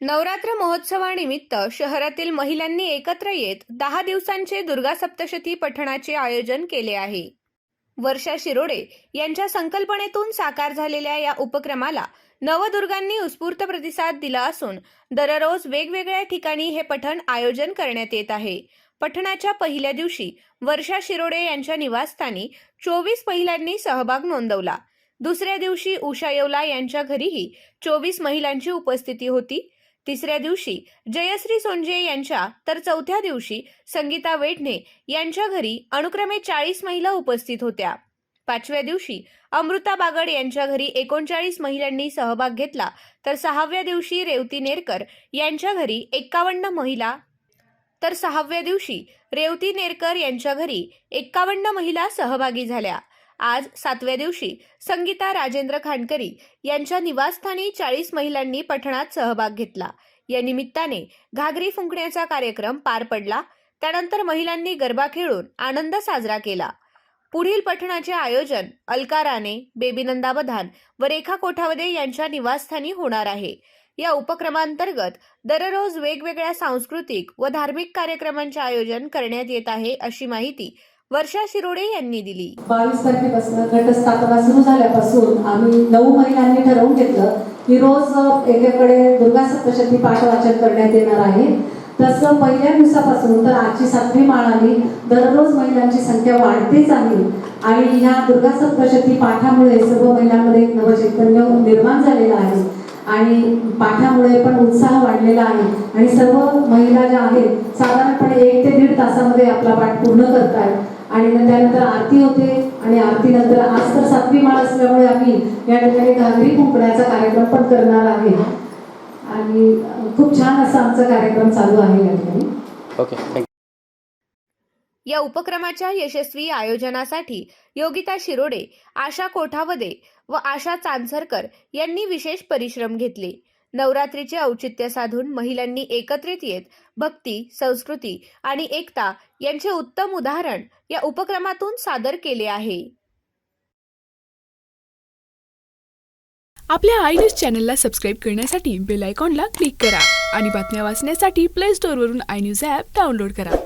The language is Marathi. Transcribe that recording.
नवरात्र महोत्सवानिमित्त शहरातील महिलांनी एकत्र येत दहा दिवसांचे दुर्गा सप्तशती पठणाचे आयोजन केले आहे. वर्षा शिरोडे यांच्या संकल्पनेतून साकार झालेल्या या उपक्रमाला नवदुर्गांनी उत्स्फूर्त प्रतिसाद दिला असून दररोज वेगवेगळ्या ठिकाणी हे पठण आयोजन करण्यात येत आहे. पठणाच्या पहिल्या दिवशी वर्षा शिरोडे यांच्या निवासस्थानी चोवीस महिलांनी सहभाग नोंदवला. दुसऱ्या दिवशी उषा येवला यांच्या घरीही चोवीस महिलांची उपस्थिती होती. तिसऱ्या दिवशी जयश्री सोंजे यांच्या तर चौथ्या दिवशी संगीता वेढणे यांच्या घरी अनुक्रमे चाळीस महिला उपस्थित होत्या. पाचव्या दिवशी अमृता बागड यांच्या घरी एकोणचाळीस महिलांनी सहभाग घेतला. तर सहाव्या दिवशी रेवती नेरकर यांच्या घरी एक्कावन्न महिला. तर सहाव्या दिवशी रेवती नेरकर यांच्या घरी एक्कावन्न महिला सहभागी झाल्या. आज सातव्या दिवशी संगीता राजेंद्र खांडकरी यांच्या निवासस्थानी चाळीस महिलांनी पठणात सहभाग घेतला. या निमित्ताने घागरी फुंकण्याचा कार्यक्रम पार पडला. त्यानंतर महिलांनी गरबा खेळून आनंद साजरा केला. पुढील पठणाचे आयोजन अलका राणे बेबीनंदा बधान व रेखा कोठावदे यांच्या निवासस्थानी होणार आहे. या उपक्रमांतर्गत दररोज वेगवेगळ्या सांस्कृतिक व धार्मिक कार्यक्रमांचे आयोजन करण्यात येत आहे अशी माहिती वर्षा शिरोडे यांनी दिली. बावीस तारखेपासून घटस्थापना सुरू झाल्यापासून आम्ही नऊ महिलांनी ठरवून घेतलं की रोज एकेकडे दुर्गा सप्तशती पाठ वाचन करण्यात येणार आहे. तसं पहिल्या दिवसापासून तर आजची सातवी माळ आली दररोज महिलांची संख्या वाढतेच आहे. आणि ह्या दुर्गा सप्तशती पाठामुळे सर्व महिलांमध्ये एक नवचैतन्य निर्माण झालेलं आहे. आणि पाठामुळे पण उत्साह वाढलेला आहे. आणि सर्व महिला ज्या आहेत साधारणपणे एक ते दीड तासामध्ये आपला पाठ पूर्ण करतायत. आणि मग त्यानंतर आरती होते आणि आरतीनंतर आज तर सातवी माळ असल्यामुळे आम्ही या ठिकाणी घागरी फुंकण्याचा कार्यक्रम पण करणार आहे. आणि खूप छान असा आमचा कार्यक्रम चालू आहे या ठिकाणी. ओके थँक्यू या उपक्रमाच्या यशस्वी आयोजनासाठी योगिता शिरोडे आशा कोठावदे व आशा चांसरकर यांनी विशेष परिश्रम घेतले. नवरात्रीचे औचित्य साधून महिलांनी एकत्रित येत भक्ती संस्कृती आणि एकता यांचे उत्तम उदाहरण या उपक्रमातून सादर केले आहे. आपल्या आय न्यूज चॅनलला सबस्क्राईब करण्यासाठी बेल आयकॉनला क्लिक करा आणि बातम्या वाचण्यासाठी प्ले स्टोअरवरून आय न्यूज ॲप डाउनलोड करा.